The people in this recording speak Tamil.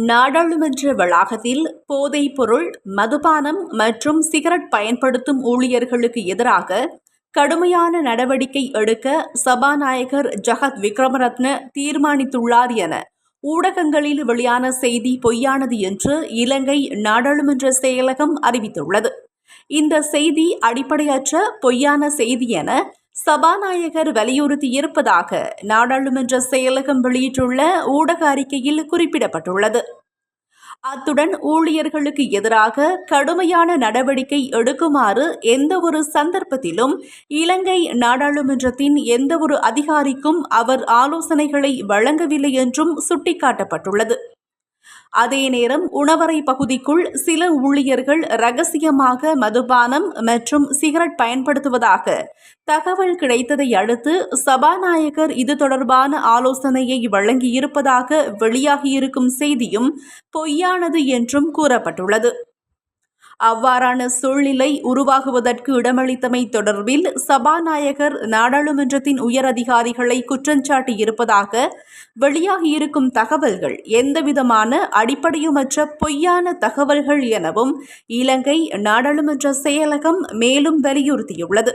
நாடாளுமன்ற வளாகத்தில் போதைப் பொருள் மதுபானம் மற்றும் சிகரெட் பயன்படுத்தும் ஊழியர்களுக்கு எதிராக கடுமையான நடவடிக்கை எடுக்க சபாநாயகர் ஜகத் விக்ரமரத்ன தீர்மானித்துள்ளார் என ஊடகங்களில் வெளியான செய்தி பொய்யானது என்று இலங்கை நாடாளுமன்ற செயலகம் அறிவித்துள்ளது. இந்த செய்தி அடிப்படையற்ற பொய்யான செய்தி என சபாநாயகர் வலியுறுத்தியிருப்பதாக நாடாளுமன்ற செயலகம் வெளியிட்டுள்ள ஊடக அறிக்கையில் குறிப்பிடப்பட்டுள்ளது. அத்துடன் ஊழியர்களுக்கு எதிராக கடுமையான நடவடிக்கை எடுக்குமாறு எந்தவொரு சந்தர்ப்பத்திலும் இலங்கை நாடாளுமன்றத்தின் எந்தவொரு அதிகாரிக்கும் அவர் ஆலோசனைகளை வழங்கவில்லை என்றும் சுட்டிக்காட்டப்பட்டுள்ளது. அதே நேரம் உணவறை பகுதிக்குள் சில ஊழியர்கள் ரகசியமாக மதுபானம் மற்றும் சிகரெட் பயன்படுத்துவதாக தகவல் கிடைத்ததை அடுத்து சபாநாயகர் இது தொடர்பான ஆலோசனையை வழங்கியிருப்பதாக வெளியாகியிருக்கும் செய்தியும் பொய்யானது என்றும் கூறப்பட்டுள்ளது. அவ்வாறான சூழ்நிலை உருவாகுவதற்கு இடமளித்தமை தொடர்பில் சபாநாயகர் நாடாளுமன்றத்தின் உயர் அதிகாரிகளை குற்றஞ்சாட்டி இருப்பதாக வெளியாகியிருக்கும் தகவல்கள் எந்தவிதமான அடிப்படையுமற்ற பொய்யான தகவல்கள் எனவும் இலங்கை நாடாளுமன்ற செயலகம் மேலும் வலியுறுத்தியுள்ளது.